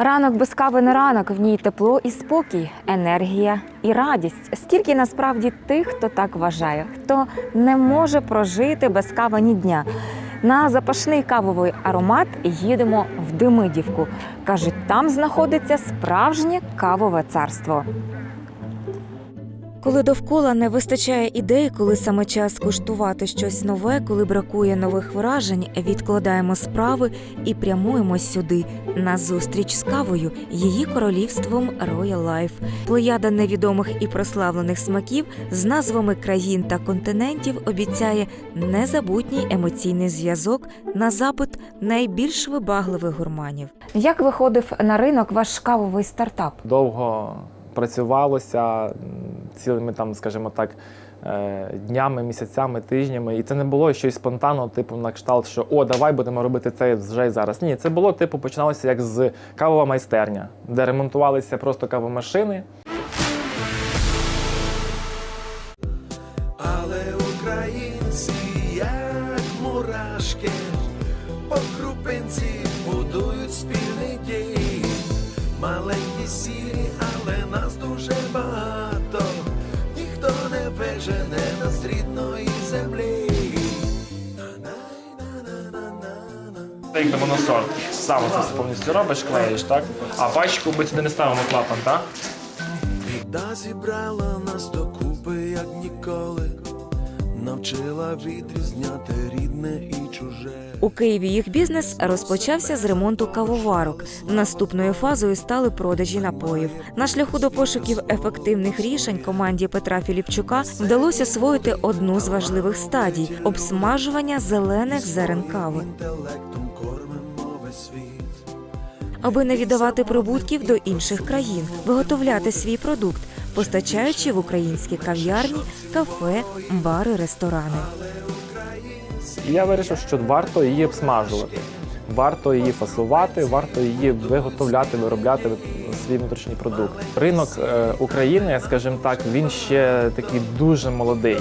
Ранок без кави не ранок, в ній тепло і спокій, енергія і радість. Скільки насправді тих, хто так вважає, хто не може прожити без кави ні дня. На запашний кавовий аромат їдемо в Демидівку. Кажуть, там знаходиться справжнє кавове царство. Коли довкола не вистачає ідей, коли саме час куштувати щось нове, коли бракує нових вражень, відкладаємо справи і прямуємо сюди на зустріч з кавою, її королівством Royal Life. Плеяда невідомих і прославлених смаків з назвами країн та континентів обіцяє незабутній емоційний зв'язок на запит найбільш вибагливих гурманів. Як виходив на ринок ваш кавовий стартап? довго працювалося цілими там, скажімо так, е, днями, місяцями, тижнями. І це не було щось спонтанно, типу, на кшталт, що о, давай будемо робити це вже й зараз. Ні, це було, типу, починалося як з кавова майстерня, де ремонтувалися просто кавомашини. Як моносорт. Сам це повністю робиш, клеїш, так? А пачку ми сюди не ставимо клапан, так? Біда зібрала нас докупи, як ніколи. Навчила відрізняти рідне і чуже. У Києві їх бізнес розпочався з ремонту кавоварок. Наступною фазою стали продажі напоїв. На шляху до пошуків ефективних рішень команді Петра Філіпчука вдалося освоїти одну з важливих стадій обсмажування зелених зерен кави. Аби не віддавати прибутків до інших країн, виготовляти свій продукт, постачаючи в українські кав'ярні, кафе, бари, ресторани. Я вирішив, що варто її обсмажувати, варто її фасувати, варто її виготовляти, виробляти свій внутрішній продукт. Ринок е, України, скажімо так, він ще такий дуже молодий.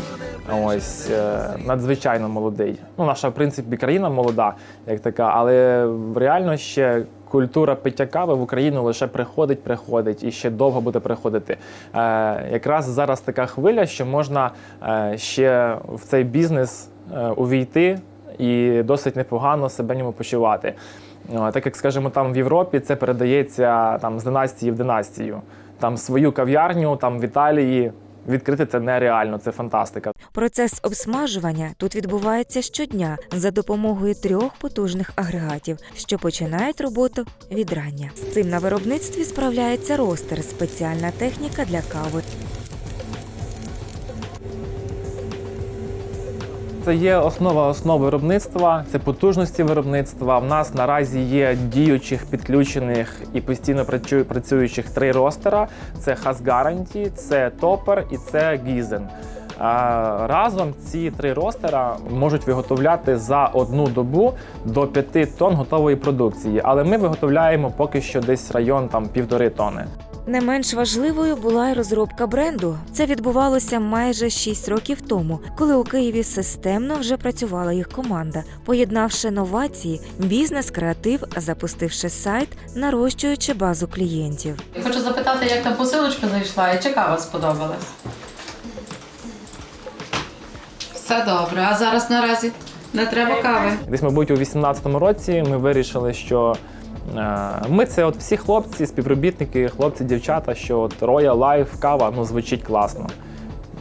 Ось е, надзвичайно молодий. Ну, наша в принципі країна молода, як така, але реально ще. Культура пиття кави в Україну лише приходить, приходить і ще довго буде приходити. Е, якраз зараз така хвиля, що можна е, ще в цей бізнес е, увійти і досить непогано себе ньому почувати. Е, Так як, скажімо, там в Європі це передається там з династії в династію. Там свою кав'ярню, там в Італії відкрити це нереально, це фантастика. Процес обсмажування тут відбувається щодня за допомогою трьох потужних агрегатів, що починають роботу від рання. З цим на виробництві справляється ростер, спеціальна техніка для кави. Це є основа основ виробництва, це потужності виробництва. В нас наразі є діючих, підключених і постійно працюючих три ростера: це Хасгаранті, це Топер і це Гізен. Разом ці три ростера можуть виготовляти за одну добу до 5 тонн готової продукції, але ми виготовляємо поки що десь район там півтори тони. Не менш важливою була й розробка бренду. Це відбувалося майже 6 років тому, коли у Києві системно вже працювала їх команда, поєднавши новації, бізнес, креатив, запустивши сайт, нарощуючи базу клієнтів. Хочу запитати, як там посилочка зайшла і чи кава сподобалась? Все добре. А зараз наразі не треба кави. Десь, мабуть, у 18-му році ми вирішили, що е, ми це от всі хлопці, співробітники, хлопці, дівчата, що от Royal Life кава ну, звучить класно.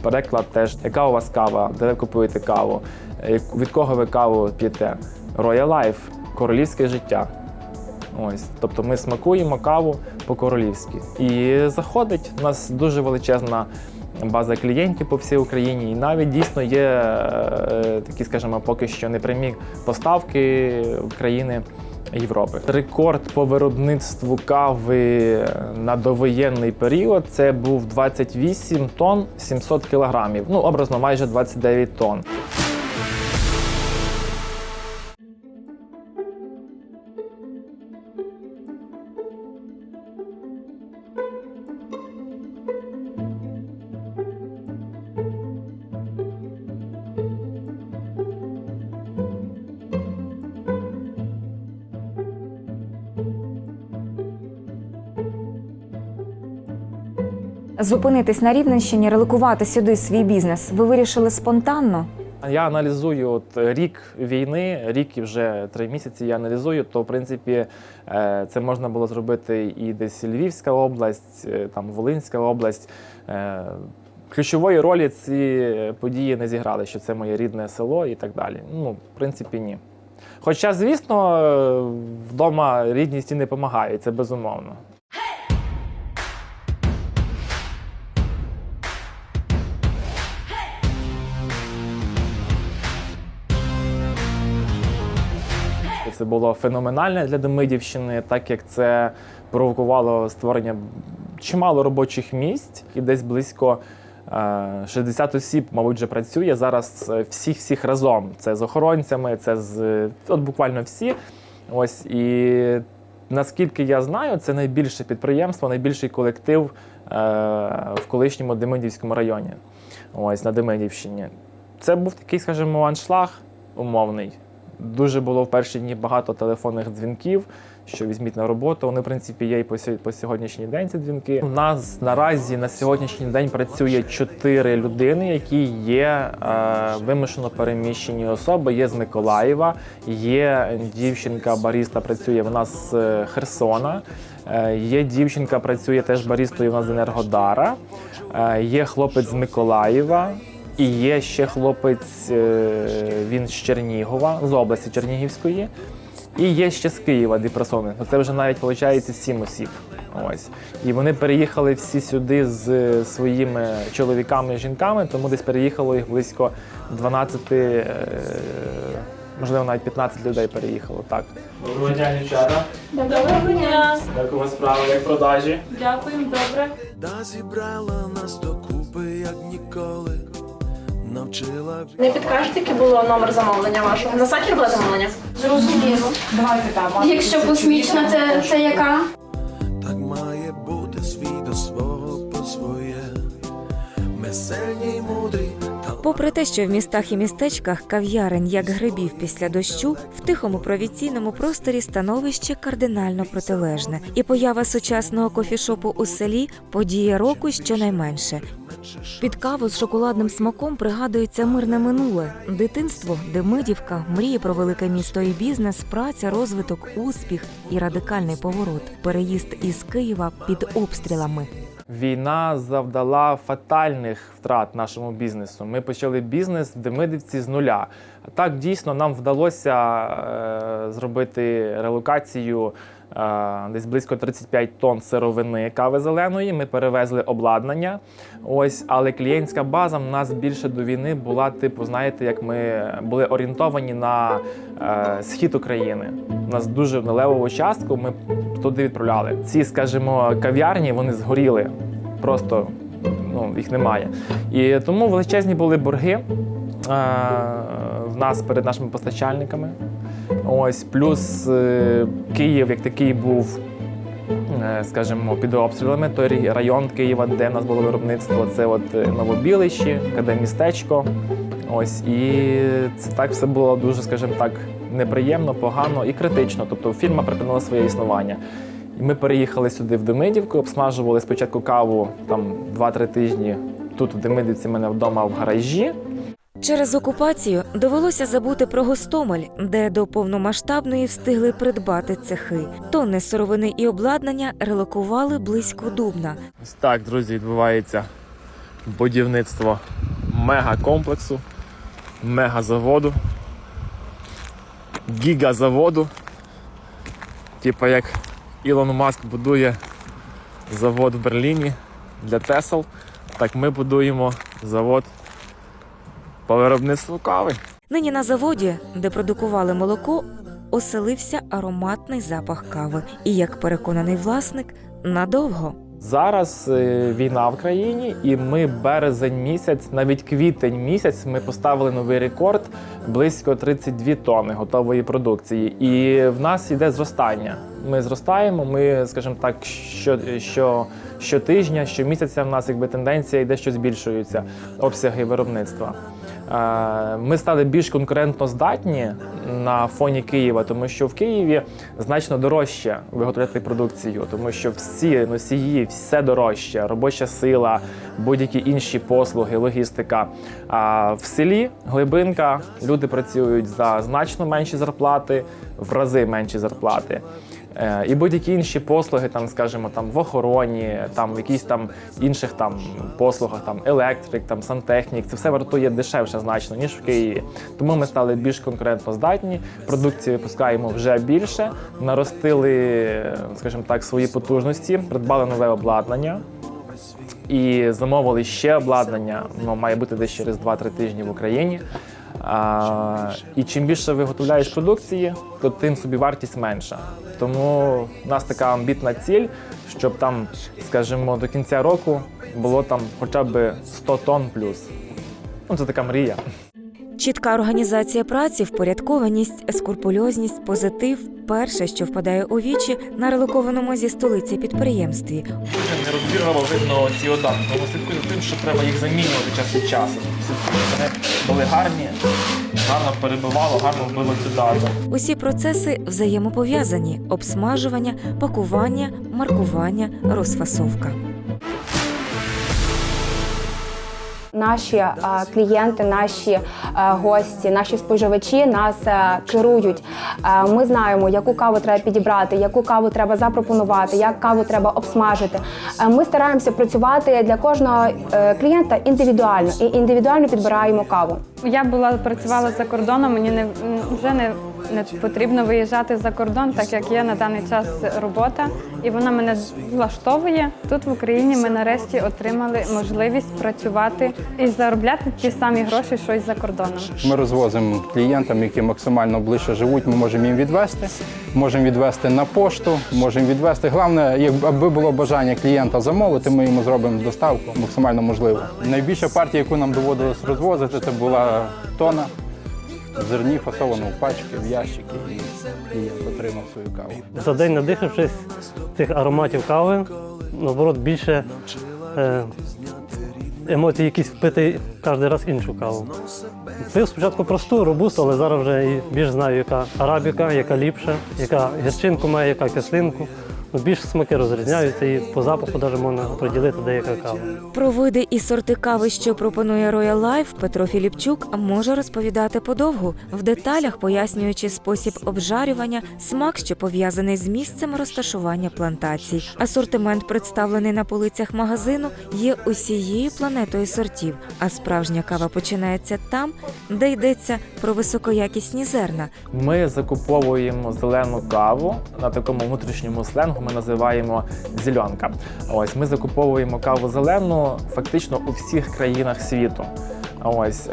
Переклад теж, яка у вас кава, де ви купуєте каву, Е, від кого ви каву п'єте. Royal Life королівське життя. Ось, тобто ми смакуємо каву по-королівськи. І заходить у нас дуже величезна база клієнтів по всій Україні. І навіть дійсно є е, такі, скажімо, поки що непрямі поставки в країни Європи. Рекорд по виробництву кави на довоєнний період це був 28 тонн 700 кілограмів. Ну, образно, майже 29 тонн. Зупинитись на Рівненщині, релокувати сюди свій бізнес. Ви вирішили спонтанно? Я аналізую от рік війни, рік і вже три місяці. Я аналізую, то в принципі е, це можна було зробити і десь Львівська область, е, там Волинська область. Е, Ключової ролі ці події не зіграли, що це моє рідне село і так далі. Ну, в принципі, ні. Хоча, звісно, вдома рідні стіни допомагають, це безумовно. Це було феноменально для Демидівщини, так як це провокувало створення чимало робочих місць, і десь близько е, 60 осіб, мабуть, вже працює зараз е, всіх всіх разом. Це з охоронцями, це з от буквально всі. Ось і наскільки я знаю, це найбільше підприємство, найбільший колектив е, в колишньому Демидівському районі. Ось на Демидівщині. Це був такий, скажімо, аншлаг умовний. Дуже було в перші дні багато телефонних дзвінків, що візьміть на роботу. Вони, в принципі, є і по, сьогоднішній день ці дзвінки. У нас наразі на сьогоднішній день працює чотири людини, які є е, вимушено переміщені особи. Є з Миколаєва, є дівчинка баріста, працює вона з е, Херсона. Е, Є дівчинка, працює теж барістою у нас з Енергодара. Е, Є хлопець з Миколаєва. І є ще хлопець, е, він з Чернігова, з області Чернігівської. І є ще з Києва дві персони. Це вже навіть виходить сім осіб. Ось. І вони переїхали всі сюди з своїми чоловіками і жінками, тому десь переїхало їх близько 12, е, можливо, навіть 15 людей переїхало. Так. Доброго дня, дівчата. Доброго дня. Як у вас справи, як продажі? Дякуємо, добре. Та зібрала нас Не підкажете, який було номер замовлення вашого? На сайті було замовлення? Зрозуміло. Давайте там. Якщо космічна, це, це яка? Попри те, що в містах і містечках кав'ярень як грибів після дощу, в тихому провінційному просторі становище кардинально протилежне, і поява сучасного кофішопу у селі подія року щонайменше. Під каву з шоколадним смаком пригадується мирне минуле, дитинство, Демидівка, мрії про велике місто і бізнес, праця, розвиток, успіх і радикальний поворот, переїзд із Києва під обстрілами. Війна завдала фатальних втрат нашому бізнесу. Ми почали бізнес в Демидівці з нуля. Так дійсно нам вдалося е, зробити релокацію десь близько 35 тонн сировини кави зеленої. Ми перевезли обладнання. Ось, але клієнтська база в нас більше до війни була, типу, знаєте, як ми були орієнтовані на е, схід України. У нас дуже левову частку ми туди відправляли. Ці, скажімо, кав'ярні вони згоріли. Просто ну, їх немає. І тому величезні були борги е, в нас перед нашими постачальниками. Ось, плюс е, Київ як такий був, е, скажімо, під обстрілами. Той район Києва, де в нас було виробництво, це от е, Новобілище, містечко. Ось, і це так все було дуже, скажімо так, неприємно, погано і критично. Тобто фірма припинила своє існування. І ми переїхали сюди в Демидівку, обсмажували спочатку каву там 2-3 тижні. Тут в Демидівці мене вдома в гаражі. Через окупацію довелося забути про Гостомель, де до повномасштабної встигли придбати цехи. Тонни сировини і обладнання релокували близько Дубна. Ось так, друзі, відбувається будівництво мегакомплексу, мегазаводу, гігазаводу. Типа як Ілон Маск будує завод в Берліні для Тесл, так ми будуємо завод по виробництву кави. Нині на заводі, де продукували молоко, оселився ароматний запах кави. І, як переконаний власник, надовго. Зараз е, війна в країні, і ми березень місяць, навіть квітень місяць, ми поставили новий рекорд близько 32 тонни готової продукції. І в нас йде зростання. Ми зростаємо. Ми, скажімо так, що, що, щотижня, щомісяця в нас якби тенденція йде, що збільшуються обсяги виробництва. Е, Ми стали більш конкурентно здатні на фоні Києва, тому що в Києві значно дорожче виготовляти продукцію, тому що всі носії, все дорожче, робоча сила, будь-які інші послуги, логістика. А в селі глибинка люди працюють за значно менші зарплати, в рази менші зарплати. Е, І будь-які інші послуги, там, скажімо, там в охороні, там в якісь там інших там послугах, там електрик, там сантехнік, це все вартує дешевше значно ніж в Києві. Тому ми стали більш конкурентно здатні. Продукції випускаємо вже більше, наростили, скажімо так, свої потужності, придбали нове обладнання. І замовили ще обладнання. Воно має бути десь через 2-3 тижні в Україні. А, і чим більше виготовляєш продукції, то тим собі вартість менша. Тому в нас така амбітна ціль, щоб там, скажімо, до кінця року було там хоча б 100 тонн плюс. Ну, це така мрія. Чітка організація праці, впорядкованість, скрупульозність, позитив перше, що впадає у вічі на релокованому зі столиці підприємстві. Дуже нерозбірливо видно ці одатки. Тому слідкую за тим, що треба їх замінювати час від часу. Були гарні, гарно перебивало, гарно вбило цю дату. Усі процеси взаємопов'язані: обсмажування, пакування, маркування, розфасовка. Наші клієнти, наші гості, наші споживачі нас керують. Ми знаємо, яку каву треба підібрати, яку каву треба запропонувати, як каву треба обсмажити. Ми стараємося працювати для кожного е, клієнта індивідуально і індивідуально підбираємо каву. Я була працювала за кордоном. Мені не вже не, не потрібно виїжджати за кордон, так як є на даний час робота, і вона мене влаштовує. Тут в Україні ми нарешті отримали можливість працювати і заробляти ті самі гроші, що й за кордоном. Ми розвозимо клієнтам, які максимально ближче живуть. Ми можемо їм відвести, можемо відвести на пошту, можемо відвести. Головне, якби було бажання клієнта замовити, ми йому зробимо доставку максимально можливо. Найбільша партія, яку нам доводилось розвозити, це була тона зерні, фасовано в пачки, в ящики, і клієнт отримав свою каву. За день надихавшись цих ароматів кави, наоборот, більше е, емоцій якісь впити кожен раз іншу каву. Пив спочатку просту, робусту, але зараз вже і більш знаю, яка арабіка, яка ліпша, яка гірчинку має, яка кислинку. Ну, більш смаки розрізняються і по запаху навіть можна приділити деяка кава. Про види і сорти кави, що пропонує Royal Life, Петро Філіпчук може розповідати подовгу, в деталях пояснюючи спосіб обжарювання, смак, що пов'язаний з місцем розташування плантацій. Асортимент, представлений на полицях магазину, є усією планетою сортів. А справжня кава починається там, де йдеться про високоякісні зерна, Ми закуповуємо зелену каву на такому внутрішньому сленгу. Ми називаємо зеленка. Ось ми закуповуємо каву зелену фактично у всіх країнах світу. Ось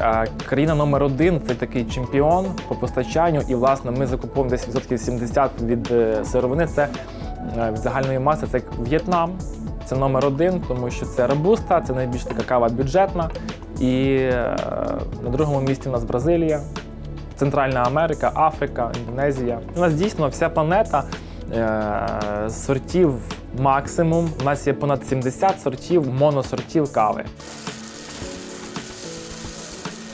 країна номер один це такий чемпіон по постачанню. І власне ми закуповуємо десь відсотків 70 від е, сировини. Це е, від загальної маси. Це В'єтнам. Це номер один, тому що це робуста, це найбільш така кава бюджетна. І е, на другому місці у нас Бразилія. Центральна Америка, Африка, Індонезія. У нас дійсно вся планета сортів максимум. У нас є понад 70 сортів моносортів кави.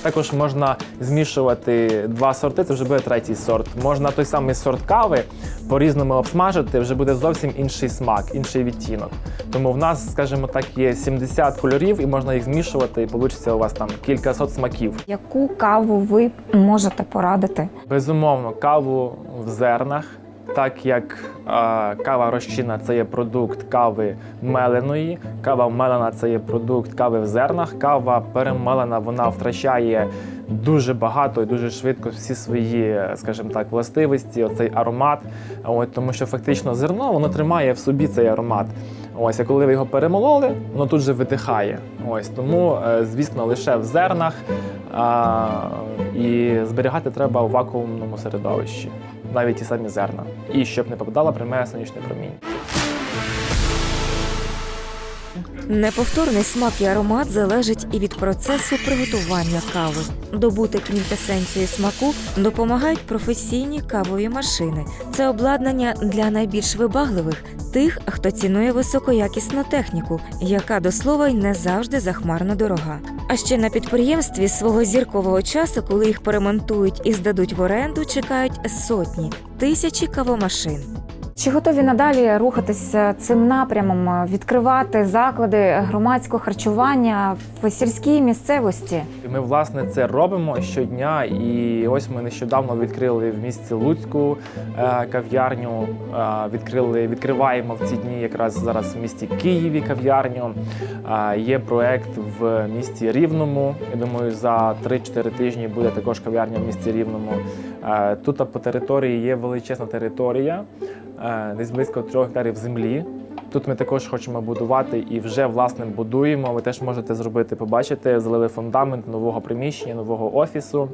Також можна змішувати два сорти, це вже буде третій сорт. Можна той самий сорт кави по-різному обсмажити, вже буде зовсім інший смак, інший відтінок. Тому в нас, скажімо так, є 70 кольорів, і можна їх змішувати, і вийде у вас там кількасот смаків. Яку каву ви можете порадити? Безумовно, каву в зернах, так як кава розчина це є продукт кави меленої, кава мелена це є продукт кави в зернах. Кава перемелена, вона втрачає дуже багато і дуже швидко всі свої, скажімо так, властивості, оцей аромат. От, тому що фактично зерно воно тримає в собі цей аромат. Ось, а коли ви його перемололи, воно тут же витихає. Ось тому, е, звісно, лише в зернах. А, і зберігати треба у вакуумному середовищі, навіть ті самі зерна. І щоб не попадала пряме сонячне проміння. Неповторний смак і аромат залежить і від процесу приготування кави. Добути квінтесенцію смаку допомагають професійні кавові машини. Це обладнання для найбільш вибагливих тих, хто цінує високоякісну техніку, яка до слова й не завжди захмарно дорога. А ще на підприємстві свого зіркового часу, коли їх перемонтують і здадуть в оренду, чекають сотні, тисячі кавомашин. Чи готові надалі рухатися цим напрямом, відкривати заклади громадського харчування в сільській місцевості? Ми власне це робимо щодня. І ось ми нещодавно відкрили в місті Луцьку е, кав'ярню. е, Відкрили, відкриваємо в ці дні якраз зараз в місті Києві кав'ярню. Е, Є проект в місті Рівному. Я думаю, за 3-4 тижні буде також кав'ярня в місті Рівному. Тут по території є величезна територія, десь близько трьох гектарів землі. Тут ми також хочемо будувати і вже власне будуємо. Ви теж можете зробити, побачити, залили фундамент нового приміщення, нового офісу.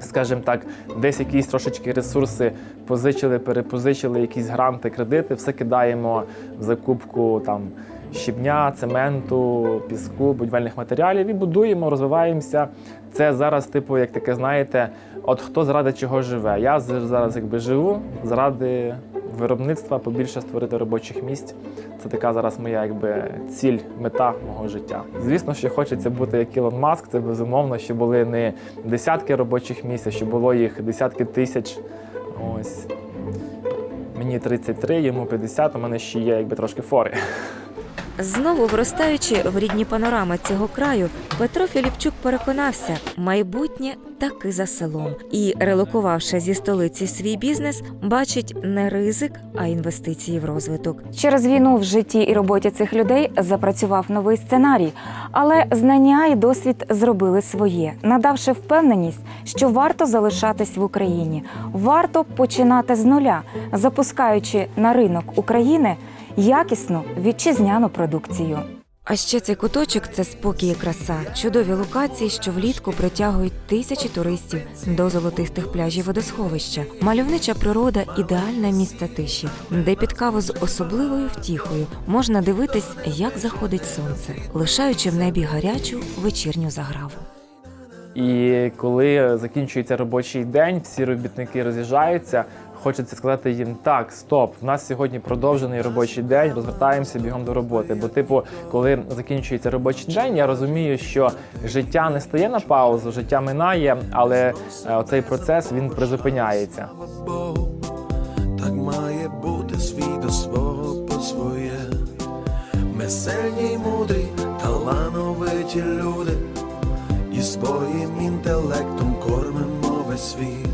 Скажімо так, десь якісь трошечки ресурси позичили, перепозичили, якісь гранти, кредити, все кидаємо в закупку там щебня, цементу, піску, будівельних матеріалів і будуємо, розвиваємося. Це зараз, типу, як таке, знаєте, от хто заради чого живе. Я зараз якби живу заради виробництва, побільше створити робочих місць. Це така зараз моя якби ціль, мета мого життя. Звісно, що хочеться бути як Ілон Маск. Це безумовно, що були не десятки робочих місць, а що було їх десятки тисяч. Ось мені 33, йому 50, у мене ще є якби трошки фори. Знову виростаючи в рідні панорами цього краю, Петро Філіпчук переконався, майбутнє таки за селом. І, релокувавши зі столиці свій бізнес, бачить не ризик, а інвестиції в розвиток. Через війну в житті і роботі цих людей запрацював новий сценарій, але знання і досвід зробили своє, надавши впевненість, що варто залишатись в Україні, варто починати з нуля, запускаючи на ринок України якісну вітчизняну продукцію. А ще цей куточок це спокій і краса, чудові локації, що влітку притягують тисячі туристів до золотистих пляжів водосховища, мальовнича природа, ідеальне місце тиші, де під каву з особливою втіхою можна дивитись, як заходить сонце, лишаючи в небі гарячу вечірню заграву. І коли закінчується робочий день, всі робітники роз'їжджаються. Хочеться сказати їм так, стоп, в нас сьогодні продовжений робочий день, розвертаємося бігом до роботи. Бо, типу, коли закінчується робочий день, я розумію, що життя не стає на паузу, життя минає, але е, оцей процес він призупиняється. Так має бути свій до свого по своє. Ми сильні мудрі, талановиті люди, і своїм інтелектом кормимо весь світ.